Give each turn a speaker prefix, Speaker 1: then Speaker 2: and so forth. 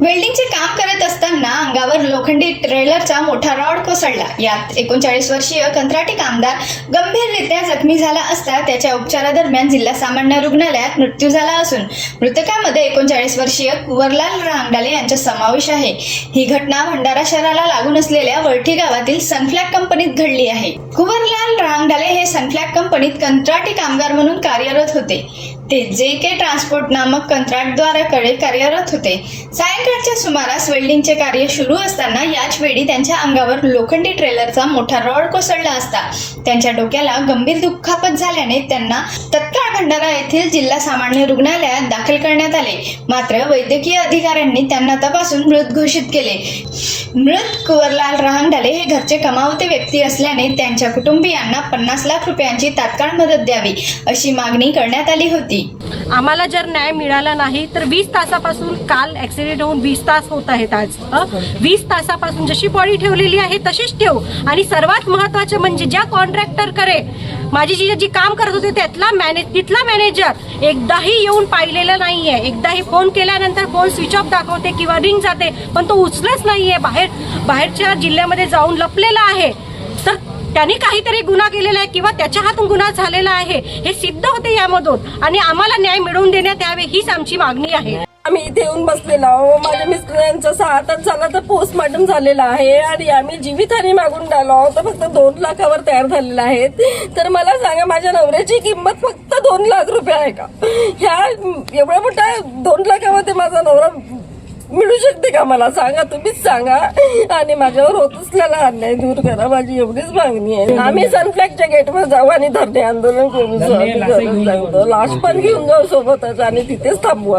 Speaker 1: वेल्डिंगचे काम करत असताना अंगावर लोखंडी ट्रेलरचा मोठा रॉड कोसळला. यात एकोणचाळीस वर्षीय कंत्राटी कामगार गंभीररित्या जखमी झाला असता त्याच्या उपचारादरम्यान जिल्हा सामान्य रुग्णालयात मृत्यू झाला असून मृतकामध्ये एकोणचाळीस वर्षीय कुंवरलाल रांगडाले यांचा समावेश आहे. ही घटना भंडारा शहराला लागून असलेल्या वळठी गावातील सनफ्लॅग कंपनीत घडली आहे. कुंवरलाल रांगडाले हे सनफ्लॅग कंपनीत कंत्राटी कामगार म्हणून कार्यरत होते. ते जे के ट्रान्सपोर्ट नामक कंत्राटद्वाराकडे कार्यरत होते. सायंकाळच्या सुमारास वेल्डिंगचे कार्य सुरू असताना याच वेळी त्यांच्या अंगावर लोखंडी ट्रेलरचा मोठा रॉड कोसळला असता. त्यांच्या डोक्याला गंभीर दुखापत झाल्याने त्यांना तत्काळ भंडारा येथील जिल्हा सामान्य रुग्णालयात दाखल करण्यात आले. मात्र वैद्यकीय अधिकाऱ्यांनी त्यांना तपासून मृत घोषित केले. मृत कुंवरलाल रहांगडाले हे घरचे कमावते व्यक्ती असल्याने त्यांच्या कुटुंबियांना पन्नास लाख रुपयांची तात्काळ मदत द्यावी अशी मागणी करण्यात आली होती.
Speaker 2: आम्हाला जर न्याय मिळाला नाही तर वीस तासापासून काल ऍक्सिडेंट होऊन वीस तास होत आहेत आज वीस तासापासून जशी बॉडी ठेवलेली आहे तशीच ठेव. आणि सर्वात महत्वाचं म्हणजे ज्या कॉन्ट्रॅक्टर करे माझी जी जी काम करत होते त्यातला मॅनेज तिथला मॅनेजर एकदाही येऊन पाहिलेलं नाहीये. एकदाही फोन केल्यानंतर फोन स्विच ऑफ दाखवते किंवा रिंग जाते पण तो उचलच नाहीये. बाहेर बाहेरच्या जिल्ह्यामध्ये जाऊन लपलेला आहे. तर त्यांनी काहीतरी गुन्हा केलेला आहे किंवा त्याच्या हातून गुन्हा झालेला आहे हे सिद्ध होते यामधून. आणि आम्हाला न्याय मिळवून देण्यात यावे हीच आमची मागणी आहे.
Speaker 3: आम्ही इथे येऊन बसलेलो आहो. माझ्या मिस्टरांचा सहा तास झाला तर पोस्टमॉर्टम झालेला आहे आणि आम्ही जीवितहानी मागून राहिलो आहोत. तर फक्त दोन लाखावर तयार झालेला आहे तर मला सांगा माझ्या नवऱ्याची किंमत फक्त दोन लाख रुपये आहे का? ह्या एवढ्या मोठ्या दोन लाखामध्ये माझा नवरा मिळू शकते का मला? सांगा तुम्हीच सांगा. आणि माझ्यावर होत असलेला अन्याय दूर करा. माझी एवढीच मागणी आहे. आम्ही सनफ्लॅगच्या गेटवर जाऊ आणि धरणे आंदोलन करू लाश पण घेऊन जाऊ सोबतच आणि तिथेच थांबू